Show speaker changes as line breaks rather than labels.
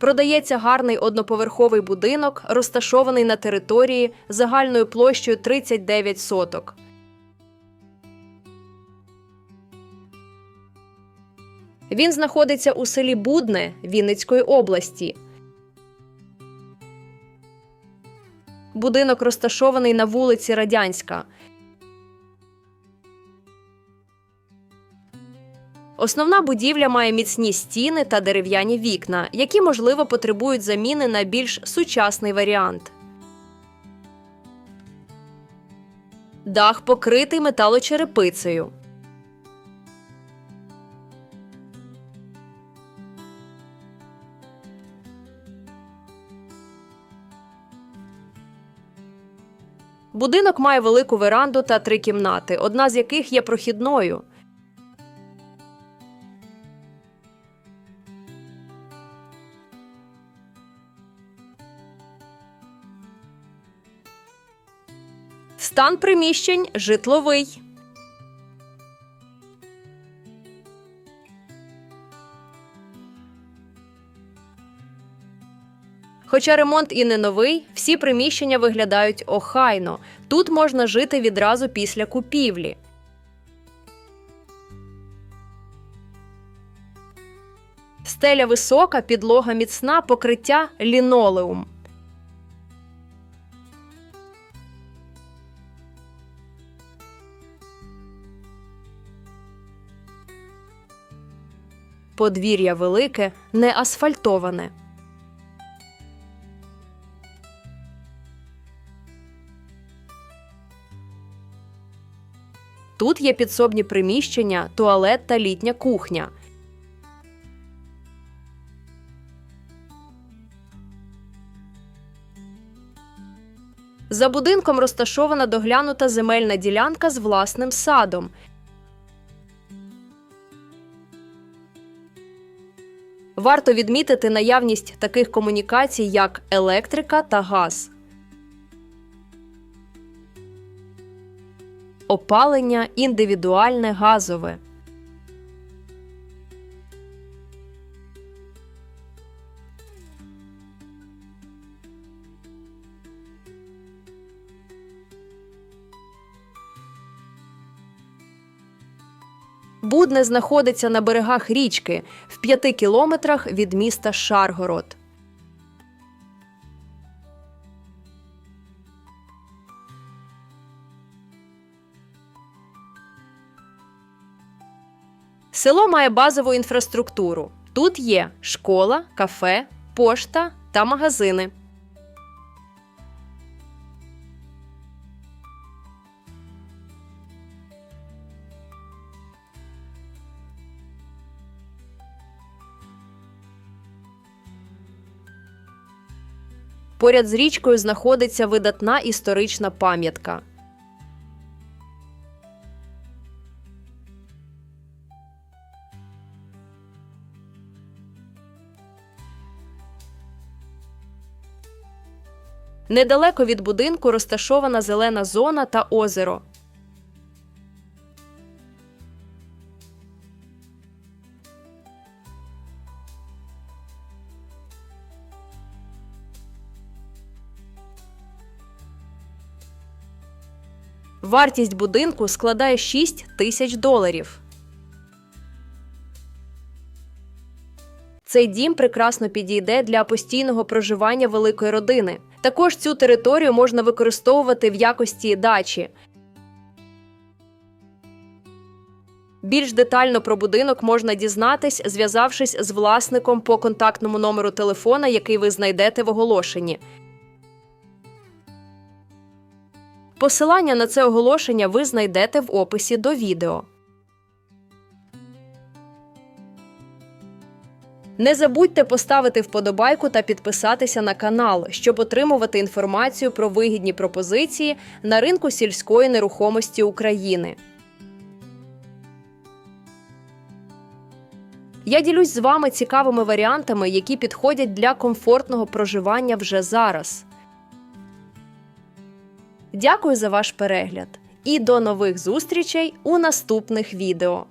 Продається гарний одноповерховий будинок, розташований на території загальною площею 39 соток. Він знаходиться у селі Будне Вінницької області. Будинок розташований на вулиці Радянська. Основна будівля має міцні стіни та дерев'яні вікна, які, можливо, потребують заміни на більш сучасний варіант. Дах покритий металочерепицею. Будинок має велику веранду та три кімнати, одна з яких є прохідною. Стан приміщень житловий. Хоча ремонт і не новий, всі приміщення виглядають охайно. Тут можна жити відразу після купівлі. Стеля висока, підлога міцна, покриття лінолеум. Подвір'я велике, не асфальтоване. Тут є підсобні приміщення, туалет та літня кухня. За будинком розташована доглянута земельна ділянка з власним садом. Варто відмітити наявність таких комунікацій, як електрика та газ. Опалення індивідуальне газове. Будне знаходиться на берегах річки в п'яти кілометрах від міста Шаргород. Село має базову інфраструктуру. Тут є школа, кафе, пошта та магазини. Поряд з річкою знаходиться видатна історична пам'ятка. Недалеко від будинку розташована зелена зона та озеро. Вартість будинку складає 6 тисяч доларів. Цей дім прекрасно підійде для постійного проживання великої родини. Також цю територію можна використовувати в якості дачі. Більш детально про будинок можна дізнатись, зв'язавшись з власником по контактному номеру телефона, який ви знайдете в оголошенні. Посилання на це оголошення ви знайдете в описі до відео. Не забудьте поставити вподобайку та підписатися на канал, щоб отримувати інформацію про вигідні пропозиції на ринку сільської нерухомості України. Я ділюсь з вами цікавими варіантами, які підходять для комфортного проживання вже зараз. Дякую за ваш перегляд і до нових зустрічей у наступних відео.